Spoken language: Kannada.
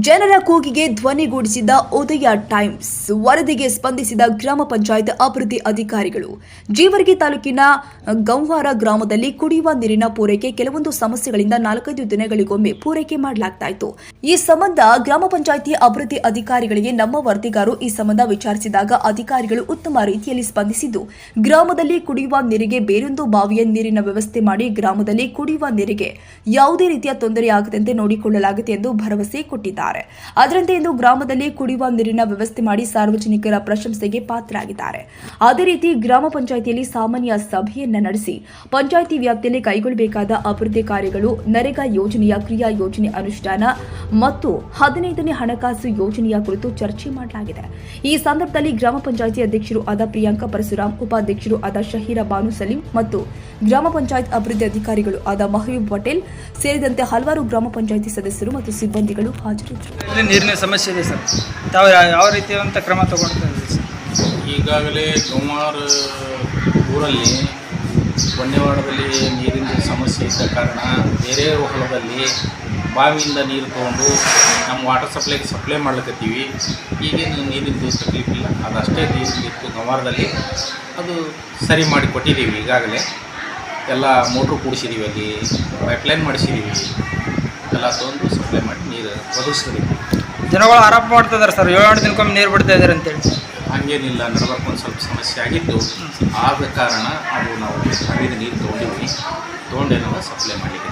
ಜನರ ಕೂಗಿಗೆ ಧ್ವನಿಗೂಡಿಸಿದ ಉದಯ ಟೈಮ್ಸ್ ವರದಿಗೆ ಸ್ಪಂದಿಸಿದ ಗ್ರಾಮ ಪಂಚಾಯತ್ ಅಭಿವೃದ್ಧಿ ಅಧಿಕಾರಿಗಳು. ಜೀವರ್ಗಿ ತಾಲೂಕಿನ ಗಂವಾರ ಗ್ರಾಮದಲ್ಲಿ ಕುಡಿಯುವ ನೀರಿನ ಪೂರೈಕೆ ಕೆಲವೊಂದು ಸಮಸ್ಯೆಗಳಿಂದ ನಾಲ್ಕೈದು ದಿನಗಳಿಗೊಮ್ಮೆ ಪೂರೈಕೆ ಮಾಡಲಾಗ್ತಾ ಇತ್ತು ಈ ಸಂಬಂಧ ಗ್ರಾಮ ಪಂಚಾಯಿತಿ ಅಭಿವೃದ್ಧಿ ಅಧಿಕಾರಿಗಳಿಗೆ ನಮ್ಮ ವರದಿಗಾರು ಈ ಸಂಬಂಧ ವಿಚಾರಿಸಿದಾಗ ಅಧಿಕಾರಿಗಳು ಉತ್ತಮ ರೀತಿಯಲ್ಲಿ ಸ್ಪಂದಿಸಿದ್ದು, ಗ್ರಾಮದಲ್ಲಿ ಕುಡಿಯುವ ನೀರಿಗೆ ಬೇರೊಂದು ಬಾವಿಯ ನೀರಿನ ವ್ಯವಸ್ಥೆ ಮಾಡಿ ಗ್ರಾಮದಲ್ಲಿ ಕುಡಿಯುವ ನೀರಿಗೆ ಯಾವುದೇ ರೀತಿಯ ತೊಂದರೆಯಾಗದಂತೆ ನೋಡಿಕೊಳ್ಳಲಾಗುತ್ತೆ ಎಂದು ಭರವಸೆ ಕೊಟ್ಟಿದ್ದಾರೆ. ಅದರಂತೆ ಇಂದು ಗ್ರಾಮದಲ್ಲಿ ಕುಡಿಯುವ ನೀರಿನ ವ್ಯವಸ್ಥೆ ಮಾಡಿ ಸಾರ್ವಜನಿಕರ ಪ್ರಶಂಸೆಗೆ ಪಾತ್ರರಾಗಿದ್ದಾರೆ. ಅದೇ ರೀತಿ ಗ್ರಾಮ ಪಂಚಾಯಿತಿಯಲ್ಲಿ ಸಾಮಾನ್ಯ ಸಭೆಯನ್ನ ನಡೆಸಿ ಪಂಚಾಯಿತಿ ವ್ಯಾಪ್ತಿಯಲ್ಲಿ ಕೈಗೊಳ್ಳಬೇಕಾದ ಅಭಿವೃದ್ಧಿ ಕಾರ್ಯಗಳು ನರೇಗಾ ಯೋಜನೆಯ ಕ್ರಿಯಾ ಯೋಜನೆ ಅನುಷ್ಠಾನ ಮತ್ತು ಹದಿನೈದನೇ ಹಣಕಾಸು ಯೋಜನೆಯ ಕುರಿತು ಚರ್ಚೆ ಮಾಡಲಾಗಿದೆ. ಈ ಸಂದರ್ಭದಲ್ಲಿ ಗ್ರಾಮ ಪಂಚಾಯಿತಿ ಅಧ್ಯಕ್ಷರು ಆದ ಪ್ರಿಯಾಂಕಾ ಪರಶುರಾಮ್, ಉಪಾಧ್ಯಕ್ಷರು ಆದ ಶಹೀರ ಬಾನು ಸಲೀಂ ಮತ್ತು ಗ್ರಾಮ ಪಂಚಾಯತ್ ಅಭಿವೃದ್ಧಿ ಅಧಿಕಾರಿಗಳು ಆದ ಮಹಬೂಬ್ ಪಟೇಲ್ ಸೇರಿದಂತೆ ಹಲವಾರು ಗ್ರಾಮ ಪಂಚಾಯಿತಿ ಸದಸ್ಯರು ಮತ್ತು ಸಿಬ್ಬಂದಿಗಳು ಹಾಜರಿದ್ದರು. ಇಲ್ಲಿ ನೀರಿನ ಸಮಸ್ಯೆ ಇದೆ ಸರ್. ತಾವು ಯಾವ ರೀತಿಯಾದಂಥ ಕ್ರಮ ತಗೊಳ್ತಾ ಇದ್ದೀವಿ ಸರ್? ಈಗಾಗಲೇ ಗೌಮಾರ್ ಊರಲ್ಲಿ ಹೊನ್ನೆವಾಡದಲ್ಲಿ ನೀರಿನ ಸಮಸ್ಯೆ ಇದ್ದ ಕಾರಣ ಬೇರೆ ಹೊಲದಲ್ಲಿ ಬಾವಿಯಿಂದ ನೀರು ತೊಗೊಂಡು ನಮ್ಮ ವಾಟರ್ ಸಪ್ಲೈಗೆ ಸಪ್ಲೈ ಮಾಡ್ಲಿಕತ್ತೀವಿ. ಈಗೇನು ನೀರಿನ ತಕ್ಲೀಫ್ ಇಲ್ಲ ಅದಷ್ಟೇ ಇತ್ತು ಗಂವಾರದಲ್ಲಿ ಅದು ಸರಿ ಮಾಡಿ ಕೊಟ್ಟಿದ್ದೀವಿ ಈಗಾಗಲೇ. ಎಲ್ಲ ಮೋಟ್ರು ಕೂಡಿಸಿದ್ದೀವಿ ಅಲ್ಲಿ, ಪೈಪ್ಲೈನ್ ಮಾಡಿಸಿದ್ದೀವಿ. ಎಲ್ಲ ತೊಗೊಂಡು ಸಪ್ಲೈ ಮಾಡಿ ನೀರು ಒದಗಿಸ್ತೀವಿ ಜನಗಳು ಆರೋಪ ಮಾಡ್ತಾ ಇದಾರೆ ಸರ್ ಏಳು ಎಂಟು ದಿನಕ್ಕೊಮ್ಮೆ ನೀರು ಬಿಡ್ತಾ ಇದ್ದಾರೆ ಅಂತೇಳಿ. ಹಂಗೇನಿಲ್ಲ ನಡ್ಬರ್ಕ್ ಒಂದು ಸ್ವಲ್ಪ ಸಮಸ್ಯೆ ಆಗಿತ್ತು. ಆದ ಕಾರಣ ಅದು ನಾವು ಹರಿದ ನೀರು ತೊಗೊಂಡಿದ್ವಿ. ತೊಗೊಂಡೇನೋ ಸಪ್ಲೈ ಮಾಡಲಿಕ್ಕೆ.